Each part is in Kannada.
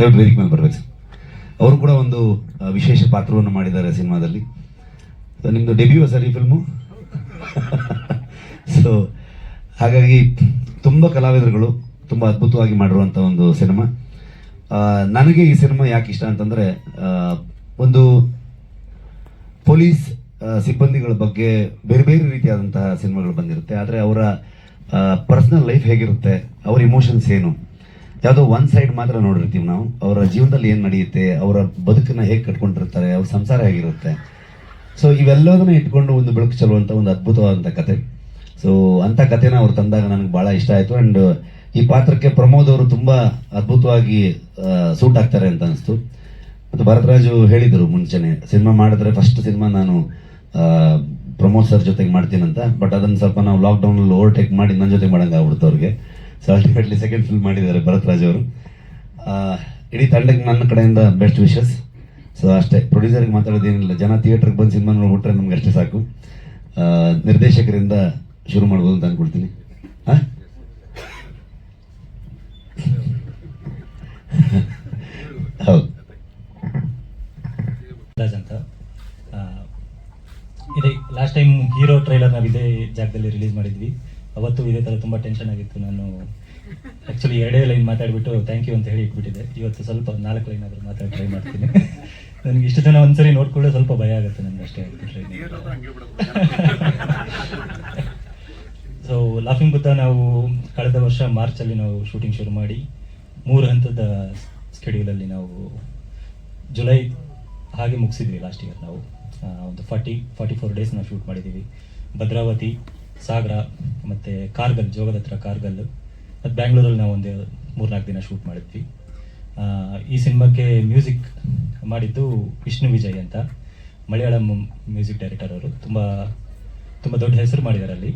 ದಯವಿಟ್ಟು ವೇದಿಕೆ ಮೇಲೆ ಬರ್ಬೇಕು ಅವರು ಕೂಡ ಒಂದು ವಿಶೇಷ ಪಾತ್ರವನ್ನು ಮಾಡಿದ್ದಾರೆ ಸಿನಿಮಾದಲ್ಲಿ. ಸೊ ನಿಮ್ಮದು ಡೆಬ್ಯೂ ಸರ್ ಈ ಫಿಲ್ಮು ಸೊ ಹಾಗಾಗಿ ತುಂಬ ಕಲಾವಿದರುಗಳು ತುಂಬ ಅದ್ಭುತವಾಗಿ ಮಾಡಿರುವಂಥ ಒಂದು ಸಿನಿಮಾ. ನನಗೆ ಈ ಸಿನಿಮಾ ಯಾಕೆ ಇಷ್ಟ ಅಂತಂದರೆ ಒಂದು ಪೊಲೀಸ್ ಸಿಬ್ಬಂದಿಗಳ ಬಗ್ಗೆ ಬೇರೆ ಬೇರೆ ರೀತಿಯಾದಂತಹ ಸಿನಿಮಾಗಳು ಬಂದಿರುತ್ತೆ. ಆದರೆ ಅವರ ಪರ್ಸನಲ್ ಲೈಫ್ ಹೇಗಿರುತ್ತೆ, ಅವ್ರ ಇಮೋಷನ್ಸ್ ಏನು ಯಾವುದೋ ಒನ್ ಸೈಡ್ ಮಾತ್ರ ನೋಡಿರ್ತೀವಿ ನಾವು. ಅವರ ಜೀವನದಲ್ಲಿ ಏನು ನಡೆಯುತ್ತೆ, ಅವರ ಬದುಕನ್ನ ಹೇಗೆ ಕಟ್ಕೊಂಡಿರ್ತಾರೆ, ಅವ್ರ ಸಂಸಾರ ಹೇಗಿರುತ್ತೆ. ಸೊ ಇವೆಲ್ಲದನ್ನ ಇಟ್ಕೊಂಡು ಒಂದು ಬೆಳಕು ಚೆಲ್ಲುವಂಥ ಒಂದು ಅದ್ಭುತವಾದಂಥ ಕತೆ. ಸೊ ಅಂಥ ಕಥೆನ ಅವ್ರು ತಂದಾಗ ನನಗೆ ಭಾಳ ಇಷ್ಟ ಆಯಿತು. ಆ್ಯಂಡ್ ಈ ಪಾತ್ರಕ್ಕೆ ಪ್ರಮೋದ್ ಅವರು ತುಂಬ ಅದ್ಭುತವಾಗಿ ಸೂಟ್ ಆಗ್ತಾರೆ ಅಂತ ಅನಿಸ್ತು. ಮತ್ತು ಭರತರಾಜು ಹೇಳಿದರು ಮುಂಚೆನೆ, ಸಿನಿಮಾ ಮಾಡಿದ್ರೆ ಫಸ್ಟ್ ಸಿನಿಮಾ ನಾನು ಪ್ರಮೋದ್ ಸರ್ ಜೊತೆಗೆ ಮಾಡ್ತೀನಂತ. ಬಟ್ ಅದನ್ನು ಸ್ವಲ್ಪ ನಾವು ಲಾಕ್ಡೌನಲ್ಲಿ ಓವರ್ಟೇಕ್ ಮಾಡಿ ನನ್ನ ಜೊತೆಗೆ ಮಾಡೋಂಗಾಗ್ಬಿಡ್ತು ಅವ್ರಿಗೆ. ಸೊ ಅಲ್ಟಿಮೇಟ್ಲಿ ಸೆಕೆಂಡ್ ಫಿಲ್ಮ್ ಮಾಡಿದ್ದಾರೆ ಭರತರಾಜ್ ಅವರು. ಆ, ಇಡೀ ತಂಡಕ್ಕೆ ನನ್ನ ಕಡೆಯಿಂದ ಬೆಸ್ಟ್ ವಿಶಸ್ ಸೊ ಅಷ್ಟೇ ಪ್ರೊಡ್ಯೂಸರ್ಗೆ ಮಾತಾಡೋದೇನಿಲ್ಲ ಜನ ಥಿಯೇಟ್ರಿಗೆ ಬಂದು ಸಿನಿಮಾ ನೋಡ್ಬಿಟ್ರೆ ನಮ್ಗೆ ಅಷ್ಟೇ ಸಾಕು. ನಿರ್ದೇಶಕರಿಂದ ಶುರು ಮಾಡ್ಬೋದು ಅಂತ ಅನ್ಕೊಳ್ತೀನಿ. ಹೌದು. ರಾಜ್ ಅಂತ. ಇದೇ ಲಾಸ್ಟ್ ಟೈಮ್ ಹೀರೋ ಟ್ರೈಲರ್ ನಾವು ಇದೇ ಜಾಗದಲ್ಲಿ ರಿಲೀಸ್ ಮಾಡಿದ್ವಿ. ಅವತ್ತು ಇದೇ ಥರ ತುಂಬ ಟೆನ್ಷನ್ ಆಗಿತ್ತು. ನಾನು ಆ್ಯಕ್ಚುಲಿ ಎರಡೇ ಲೈನ್ ಮಾತಾಡಿಬಿಟ್ಟು ಥ್ಯಾಂಕ್ ಯು ಅಂತ ಹೇಳಿ ಇಟ್ಬಿಟ್ಟಿದೆ ಇವತ್ತು ಸ್ವಲ್ಪ ನಾಲ್ಕು ಲೈನ್ ಆದರೂ ಮಾತಾಡಿ ಟ್ರೈ ಮಾಡ್ತೀನಿ. ನನಗೆ ಇಷ್ಟು ಜನ ಒಂದ್ಸರಿ ನೋಡ್ಕೊಳ್ಳೋ ಸ್ವಲ್ಪ ಭಯ ಆಗುತ್ತೆ ನನಗೆ ಅಷ್ಟೇ ಸೊ ಲಾಫಿಂಗ್ ಬುದ್ಧ ನಾವು ಕಳೆದ ವರ್ಷ ಮಾರ್ಚಲ್ಲಿ ನಾವು ಶೂಟಿಂಗ್ ಶುರು ಮಾಡಿ ಮೂರು ಹಂತದ ಸ್ಕೆಡ್ಯೂಲಲ್ಲಿ ನಾವು ಜುಲೈ ಹಾಗೆ ಮುಗಿಸಿದ್ವಿ ಲಾಸ್ಟ್ ಇಯರ್ ನಾವು. ಒಂದು ಫಾರ್ಟಿ ಫಾರ್ಟಿ ಫೋರ್ ಡೇಸ್ ನಾವು ಶೂಟ್ ಮಾಡಿದ್ದೀವಿ. ಭದ್ರಾವತಿ ಸಾಗರ, ಮತ್ತು ಕಾರ್ಗಲ್, ಜೋಗದ ಹತ್ರ ಕಾರ್ಗಲ್. ಮತ್ತು ಬ್ಯಾಂಗ್ಳೂರಲ್ಲಿ ನಾವು ಒಂದು ಮೂರ್ನಾಲ್ಕು ದಿನ ಶೂಟ್ ಮಾಡಿದ್ವಿ. ಈ ಸಿನಿಮಾಕ್ಕೆ ಮ್ಯೂಸಿಕ್ ಮಾಡಿದ್ದು ವಿಷ್ಣು ವಿಜಯ್ ಅಂತ. ಮಲಯಾಳಂ ಮ್ಯೂಸಿಕ್ ಡೈರೆಕ್ಟರ್ ಅವರು. ತುಂಬ ತುಂಬ ದೊಡ್ಡ ಹೆಸರು ಮಾಡಿದ್ದಾರೆ ಅಲ್ಲಿ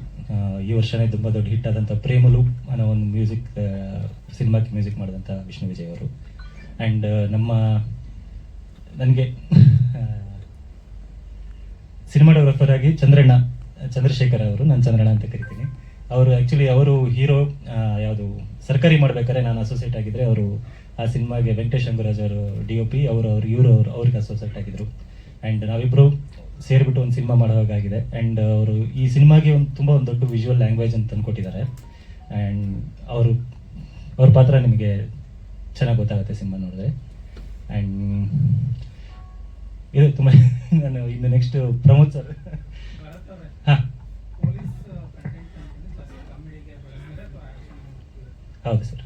ಈ ವರ್ಷನೇ ತುಂಬ ದೊಡ್ಡ ಹಿಟ್ ಆದಂಥ ಪ್ರೇಮಲು ಅನ್ನೋ ಒಂದು ಮ್ಯೂಸಿಕ್ ಸಿನಿಮಾಕ್ಕೆ ಮ್ಯೂಸಿಕ್ ಮಾಡಿದಂಥ ವಿಷ್ಣು ವಿಜಯ್ ಅವರು. ಆ್ಯಂಡ್ ನಮ್ಮ, ನನಗೆ ಸಿನಿಮಾಟೋಗ್ರಫರ್ ಆಗಿ ಚಂದ್ರಣ್ಣ ಚಂದ್ರಶೇಖರ್ ಅವರು, ನಾನು ಚಂದ್ರಣ್ಣ ಅಂತ ಕರಿತೀನಿ. ಅವರು ಆ್ಯಕ್ಚುಲಿ ಅವರು ಹೀರೋ ಯಾವುದು, ಸರ್ಕಾರಿ ಮಾಡ್ಬೇಕಾದ್ರೆ ನಾನು ಅಸೋಸಿಯೇಟ್ ಆಗಿದ್ರೆ ಅವರು ಆ ಸಿನಿಮಾಗೆ ವೆಂಕಟೇಶ್ ಅಂಗರಾಜ್ ಅವರು ಡಿ ಒ ಪಿ ಅವರು, ಅವ್ರು, ಇವರು, ಅವರು, ಅವ್ರಿಗೆ ಅಸೋಸಿಯೇಟ್ ಆಗಿದ್ರು. ಆ್ಯಂಡ್ ನಾವಿಬ್ಬರು ಸೇರಿಬಿಟ್ಟು ಒಂದು ಸಿನಿಮಾ ಮಾಡೋವಾಗಿದೆ ಆ್ಯಂಡ್ ಅವರು ಈ ಸಿನಿಮಾಗೆ ಒಂದು ತುಂಬ ಒಂದು ದೊಡ್ಡ ವಿಜುವಲ್ ಲ್ಯಾಂಗ್ವೇಜ್ ಅಂತ ತಂದುಕೊಟ್ಟಿದ್ದಾರೆ. ಆ್ಯಂಡ್ ಅವರು, ಅವ್ರ ಪಾತ್ರ ನಿಮಗೆ ಚೆನ್ನಾಗಿ ಗೊತ್ತಾಗುತ್ತೆ ಸಿನಿಮಾ ನೋಡಿದ್ರೆ. ಆ್ಯಂಡ್ ಇದು ತುಂಬ, ನಾನು ಇನ್ನು ನೆಕ್ಸ್ಟ್ ಪ್ರಮೋದ್ ಸರ್. ಹೌದು ಸರ್.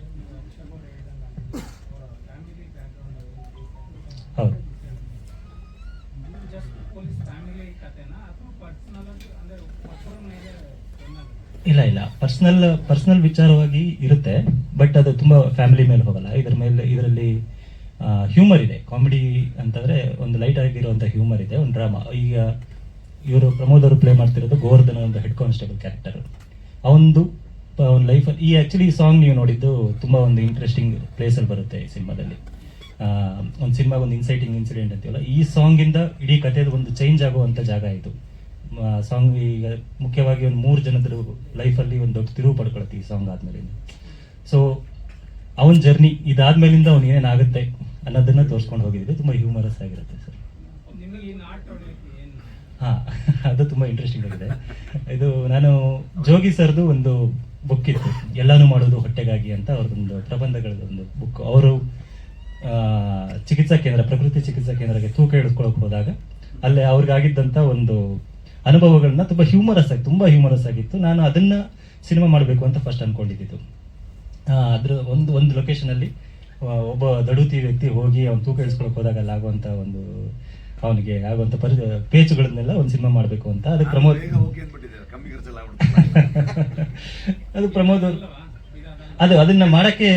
ಹೌದು. ಇಲ್ಲ ಇಲ್ಲ. ಪರ್ಸನಲ್ ಪರ್ಸನಲ್ ವಿಚಾರವಾಗಿ ಇರುತ್ತೆ ಬಟ್ ಅದು ತುಂಬಾ ಫ್ಯಾಮಿಲಿ ಮೇಲೆ ಹೋಗಲ್ಲ. ಇದರ ಮೇಲೆ, ಇದರಲ್ಲಿ ಹ್ಯೂಮರ್ ಇದೆ. ಕಾಮಿಡಿ ಅಂತಂದ್ರೆ ಒಂದು ಲೈಟ್ ಆಗಿರುವಂತ ಹ್ಯೂಮರ್ ಇದೆ, ಒಂದು ಡ್ರಾಮಾ ಈಗ ಇವರು ಪ್ರಮೋದ್ ಅವರು ಪ್ಲೇ ಮಾಡ್ತಿರೋದು ಗೋವರ್ಧನ ಒಂದು ಹೆಡ್ ಕಾನ್ಸ್ಟೇಬಲ್ ಕ್ಯಾರೆಕ್ಟರ್ ಅವನದು ಅವ್ನ ಲೈಫಲ್ಲಿ ಈ ಆಕ್ಚುಲಿ ಸಾಂಗ್ ನೀವು ನೋಡಿದ್ದು ತುಂಬಾ ಒಂದು ಇಂಟ್ರೆಸ್ಟಿಂಗ್ ಪ್ಲೇಸಲ್ಲಿ ಬರುತ್ತೆ ಈ ಸಿನಿಮಾದಲ್ಲಿ. ಒಂದು ಸಿನಿಮಾಗ ಒಂದು ಇನ್ಸೈಟಿಂಗ್ ಇನ್ಸಿಡೆಂಟ್ ಅಂತೀವಲ್ಲ ಈ ಸಾಂಗಿಂದ ಇಂದ ಇಡೀ ಕಥೆದು ಒಂದು ಚೇಂಜ್ ಆಗುವಂಥ ಜಾಗ ಇದು ಸಾಂಗ್ ಈಗ ಮುಖ್ಯವಾಗಿ ಒಂದು ಮೂರು ಜನದ ಲೈಫಲ್ಲಿ ಒಂದು ದೊಡ್ಡ ತಿರುವು ಪಡ್ಕೊಳುತ್ತೆ ಈ ಸಾಂಗ್ ಆದ್ಮೇಲೆ ಸೊ ಅವನ ಜರ್ನಿ ಇದಾದ್ಮೇಲಿಂದ ಅವ್ನು ಏನೇನಾಗುತ್ತೆ ಅನ್ನೋದನ್ನ ತೋರಿಸ್ಕೊಂಡು ಹೋಗಿದ್ವಿ. ತುಂಬಾ ಹ್ಯೂಮರಸ್ ಆಗಿರುತ್ತೆ ಸರ್. ಹಾ ಅದು ತುಂಬಾ ಇಂಟ್ರೆಸ್ಟಿಂಗ್ ಆಗಿದೆ. ಇದು ನಾನು ಜೋಗಿ ಸರ್ದು ಒಂದು ಬುಕ್ ಇತ್ತು. ಎಲ್ಲಾನು ಮಾಡೋದು ಹೊಟ್ಟೆಗಾಗಿ ಅಂತ ಅವ್ರದ್ದೊಂದು ಪ್ರಬಂಧಗಳದೊಂದು ಒಂದು ಬುಕ್ ಅವರು ಚಿಕಿತ್ಸಾ ಕೇಂದ್ರ ಪ್ರಕೃತಿ ಚಿಕಿತ್ಸಾ ಕೇಂದ್ರಕ್ಕೆ ತೂಕ ಇಳಿಸ್ಕೊಳಕ್ ಹೋದಾಗ ಅಲ್ಲೇ ಅವ್ರಿಗಾಗಿದ್ದಂಥ ಒಂದು ಅನುಭವಗಳನ್ನ ತುಂಬಾ ಹ್ಯೂಮರಸ್ ಆಗಿ ತುಂಬಾ ಹ್ಯೂಮರಸ್ ಆಗಿತ್ತು. ನಾನು ಅದನ್ನ ಸಿನಿಮಾ ಮಾಡಬೇಕು ಅಂತ ಫಸ್ಟ್ ಅನ್ಕೊಂಡಿದ್ದು. ಆ, ಅದ್ರ ಒಂದು ಒಂದು ಲೊಕೇಶನ್ ಅಲ್ಲಿ ಒಬ್ಬ ದಡುತಿ ವ್ಯಕ್ತಿ ಹೋಗಿ ಅವ್ನು ತೂಕ ಇಳಿಸ್ಕೊಳಕ್ ಹೋದಾಗ ಅಲ್ಲಿ ಆಗುವಂತ ಒಂದು ಅವನಿಗೆ ಆಗುವಂತ ಪರಿ ಪೇಚುಗಳನ್ನೆಲ್ಲ ಒಂದು ಸಿನಿಮಾ ಮಾಡಬೇಕು ಅಂತ. ಅದಕ್ಕೆ ಪ್ರಮೋದ್ ಅದು ಪ್ರಮೋದ್ ಅವರು. ಅದು ಅದನ್ನ ಮಾಡಕ್ಕೆ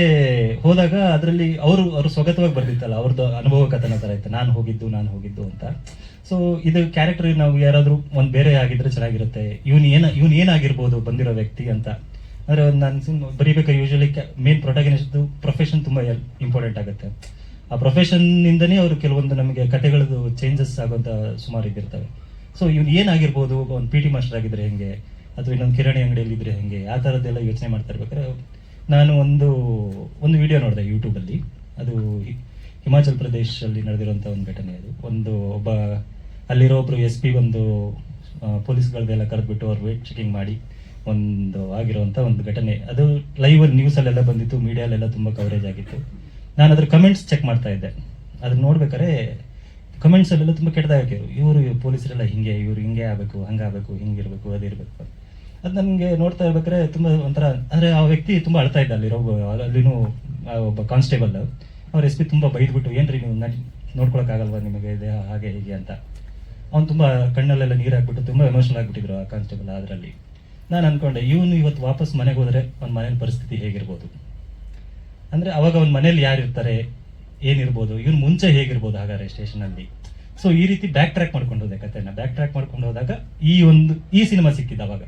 ಹೋದಾಗ ಅದರಲ್ಲಿ ಅವರು ಅವರು ಸ್ವಗತವಾಗಿ ಬರ್ದಿತ್ತಲ್ಲ, ಅವ್ರದ್ದು ಅನುಭವ ಕಥನ ತರ ಇತ್ತು. ನಾನು ಹೋಗಿದ್ದು ನಾನು ಹೋಗಿದ್ದು ಅಂತ. ಸೊ ಇದು ಕ್ಯಾರೆಕ್ಟರ್ ನಾವು ಯಾರಾದ್ರೂ ಒಂದ್ ಬೇರೆ ಆಗಿದ್ರೆ ಚೆನ್ನಾಗಿರುತ್ತೆ. ಇವನ್ ಏನ, ಇವನ್ ಏನಾಗಿರ್ಬೋದು ಬಂದಿರೋ ವ್ಯಕ್ತಿ ಅಂತ. ಅಂದ್ರೆ ನಾನು ಬರೀಬೇಕಾದ್ರೆ ಯೂಶಲಿ ಮೇನ್ ಪ್ರೊಟಾಗನಿಸ್ಟ್ ಪ್ರೊಫೆಷನ್ ತುಂಬಾ ಇಂಪಾರ್ಟೆಂಟ್ ಆಗುತ್ತೆ. ಆ ಪ್ರೊಫೆಷನ್ ಇಂದನೇ ಅವರು ಕೆಲವೊಂದು ನಮಗೆ ಕಥೆಗಳದ್ದು ಚೇಂಜಸ್ ಆಗುವಂತ ಸುಮಾರು ಇದ್ದಿರ್ತವೆ. ಸೊ ಇವ್ನು ಏನಾಗಿರ್ಬೋದು, ಒಂದು ಪಿ ಟಿ ಮಾಸ್ಟರ್ ಆಗಿದ್ರೆ ಹೆಂಗೆ? ಅಥವಾ ಇನ್ನೊಂದು ಕಿರಾಣಿ ಅಂಗಡಿಯಲ್ಲಿ ಇದ್ರೆ ಹೆಂಗೆ, ಆ ಥರದ್ದೆಲ್ಲ ಯೋಚನೆ ಮಾಡ್ತಾ ಇರ್ಬೇಕಾದ್ರೆ, ನಾನು ಒಂದು ಒಂದು ವಿಡಿಯೋ ನೋಡಿದೆ ಯೂಟ್ಯೂಬಲ್ಲಿ ಅದು ಹಿಮಾಚಲ್ ಪ್ರದೇಶಲ್ಲಿ ನಡೆದಿರುವಂಥ ಒಂದು ಘಟನೆ ಅದು. ಒಂದು ಒಬ್ಬ, ಅಲ್ಲಿರೋ ಒಬ್ಬರು ಎಸ್ ಪಿ ಒಂದು ಪೊಲೀಸ್ಗಳದ್ದೆಲ್ಲ ಕರೆದ್ಬಿಟ್ಟು ಅವ್ರು ವೇಟ್ ಚೆಕಿಂಗ್ ಮಾಡಿ ಒಂದು ಆಗಿರುವಂಥ ಒಂದು ಘಟನೆ. ಅದು ಲೈವ್ ನ್ಯೂಸಲ್ಲೆಲ್ಲ ಬಂದಿತ್ತು ಮೀಡಿಯಾಲೆಲ್ಲ ತುಂಬ ಕವರೇಜ್ ಆಗಿತ್ತು. ನಾನು ಅದ್ರ ಕಮೆಂಟ್ಸ್ ಚೆಕ್ ಮಾಡ್ತಾ ಇದ್ದೆ. ಅದನ್ನ ನೋಡ್ಬೇಕಾದ್ರೆ ಕಮೆಂಟ್ಸಲ್ಲೆಲ್ಲ ತುಂಬ ಕೆಟ್ಟದಾಗಿರು ಇವರು ಪೊಲೀಸರೆಲ್ಲ ಹಿಂಗೆ, ಇವ್ರು ಹಿಂಗೆ ಆಗಬೇಕು ಹಂಗಾಗಬೇಕು ಹಿಂಗಿರ್ಬೇಕು ಅದಿರ್ಬೇಕು ಅದು ನನಗೆ ನೋಡ್ತಾ ಇರ್ಬೇಕಾದ್ರೆ ತುಂಬ ಒಂಥರ, ಅಂದರೆ ಆ ವ್ಯಕ್ತಿ ತುಂಬ ಅಳ್ತಾ ಇದ್ದ ಅಲ್ಲಿರೋ ಅಲ್ಲಿನೂ ಒಬ್ಬ ಕಾನ್ಸ್ಟೇಬಲ್ ಅವ್ರ ಎಸ್ ಪಿ ತುಂಬ ಬೈದ್ಬಿಟ್ಟು, ಏನ್ರಿ ನೀವು ನಡ್ ನೋಡ್ಕೊಳಕ್ಕಾಗಲ್ವಾ ನಿಮಗೆ ದೇಹ ಹಾಗೆ ಹೀಗೆ ಅಂತ? ಅವ್ನು ತುಂಬ ಕಣ್ಣಲ್ಲೆಲ್ಲ ನೀರು ಹಾಕ್ಬಿಟ್ಟು ತುಂಬ ಎಮೋಷನಲ್ ಆಗಿಬಿಟ್ಟಿದ್ರು ಆ ಕಾನ್ಸ್ಟೇಬಲ್ ಅದರಲ್ಲಿ. ನಾನು ಅನ್ಕೊಂಡೆ, ಇವನು ಇವತ್ತು ವಾಪಸ್ ಮನೆಗೆ ಹೋದರೆ ಅವ್ನ ಮನೇಲಿ ಪರಿಸ್ಥಿತಿ ಹೇಗಿರ್ಬೋದು? ಅಂದ್ರೆ ಅವಾಗ ಅವ್ನ ಮನೇಲಿ ಯಾರು ಇರ್ತಾರೆ, ಏನಿರ್ಬೋದು, ಇವನು ಮುಂಚೆ ಹೇಗಿರ್ಬೋದು ಹಾಗಾದ್ರೆ ಸ್ಟೇಷನಲ್ಲಿ. ಸೊ ಈ ರೀತಿ ಬ್ಯಾಕ್ ಟ್ರ್ಯಾಕ್ ಮಾಡ್ಕೊಂಡು ಹೋದೆ ಕಥೆನ. ಬ್ಯಾಕ್ ಟ್ರ್ಯಾಕ್ ಮಾಡ್ಕೊಂಡು ಹೋದಾಗ ಈ ಒಂದು, ಈ ಸಿನಿಮಾ ಸಿಕ್ಕಿದ್ದು ಅವಾಗ.